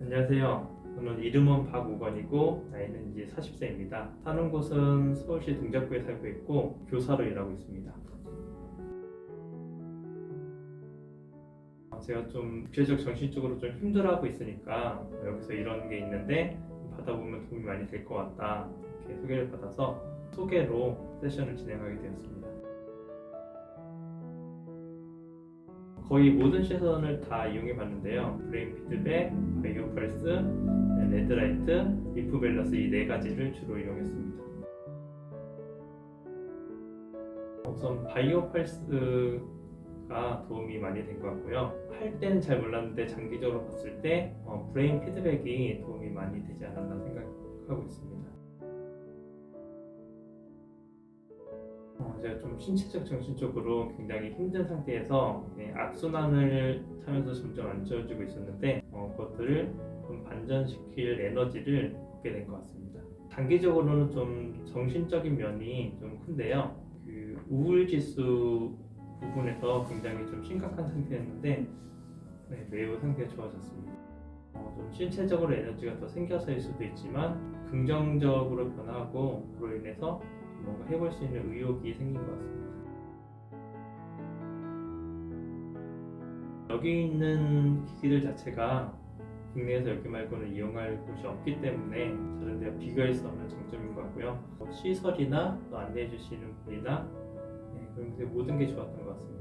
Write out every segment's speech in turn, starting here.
안녕하세요. 저는 이름은 박우건이고 나이는 이제 40세입니다. 사는 곳은 서울시 동작구에 살고 있고 교사로 일하고 있습니다. 어, 제가 좀 육체적 정신적으로 좀 힘들어하고 있으니까 여기서 이런 게 있는데 받아보면 도움이 많이 될 것 같다 이렇게 소개를 받아서 소개로 세션을 진행하게 되었습니다. 거의 모든 세션을 다 이용해 봤는데요. 브레인 피드백, 바이오 펄스, 레드라이트, 리프 밸런스 이 네 가지를 주로 이용했습니다. 우선 바이오 펄스가 도움이 많이 된 것 같고요. 할 때는 잘 몰랐는데 장기적으로 봤을 때 어, 브레인 피드백이 도움이 많이 되지 않았나 생각하고 있습니다. 어, 제가 좀 신체적 정신적으로 굉장히 힘든 상태에서 네, 악순환을 타면서 점점 안 좋아지고 있었는데 어, 그것들을 좀 반전시킬 에너지를 얻게 된 것 같습니다. 단기적으로는 좀 정신적인 면이 좀 큰데요. 그 우울 지수 부분에서 굉장히 좀 심각한 상태였는데 네, 매우 상태가 좋아졌습니다. 어, 좀 신체적으로 에너지가 더 생겨서일 수도 있지만 긍정적으로 변하고 그로 인해서 뭔가 해볼 수 있는 의욕이 생긴 것 같습니다. 여기 있는 기기들 자체가 국내에서 여기 말고는 이용할 곳이 없기 때문에 다른 데와 비교할 수 없는 장점인 것 같고요. 뭐 시설이나 또 안내해 주시는 분이나 네, 그런 데 모든 게 좋았던 것 같습니다.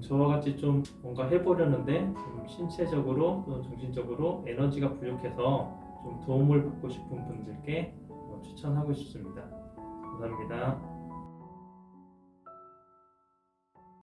저와 같이 좀 뭔가 해보려는데 좀 신체적으로 또는 정신적으로 에너지가 부족해서 좀 도움을 받고 싶은 분들께 어, 추천하고 싶습니다. 감사합니다.